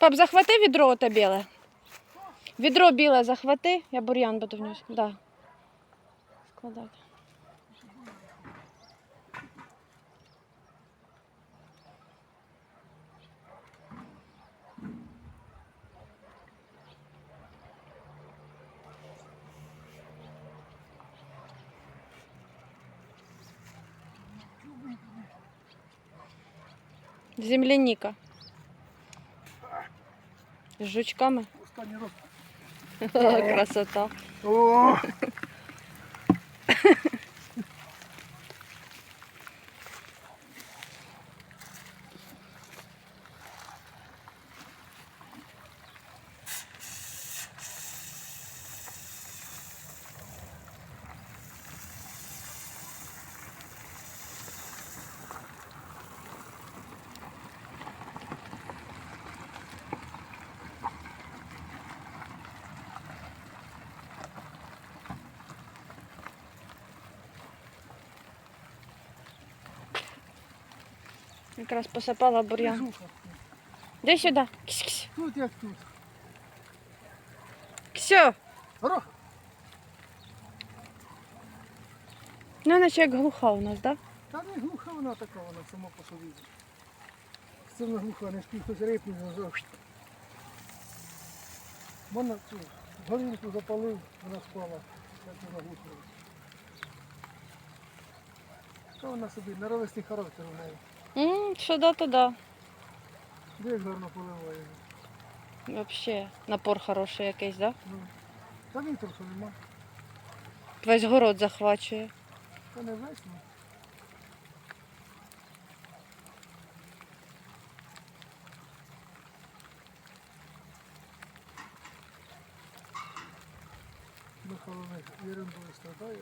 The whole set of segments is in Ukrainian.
Пап, захвати відро оте біле. Відро біле захвати, я бур'ян буду в нього. Да. Складати. Земляніка. З жучками. Останній раз. Красота. О! Якраз посипала бур'ян. Де сюди? Ксь-ксь. Тут як тут. Ксьо. Горох. Ну, наче як глуха у нас, так? Та не глуха вона така, вона сама по собі. Це вона глуха, не спів хтось репнув, вона Вона цю горілку запалив, вона спала. Так вона глуха. Та вона собі наровистий характер у неї. М, Сюди туди. Де як гарно поливає. Взагалі, напор хороший якийсь, так? Ну, та вітру що нема. Весь город захвачує. Та не весь, ну. Михайло ерундою страдає,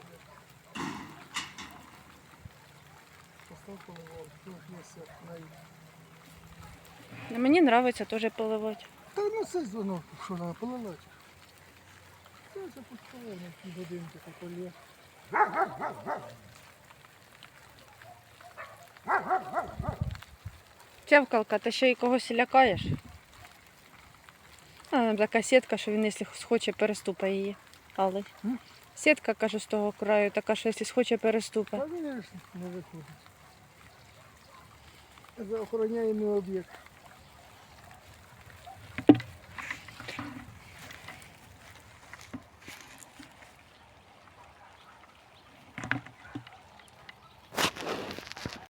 Мені подобається теж поливати. Та ну це воно, що треба поливати. Це пустове, на то полє. Тявкалка, ти ще й когось лякаєш? А, така сітка, що він, якщо схоче, переступає її. Але. Сітка, кажу, з того краю, така, що якщо схоче, переступає. Та він не виходить. За охороняємий об'єкт.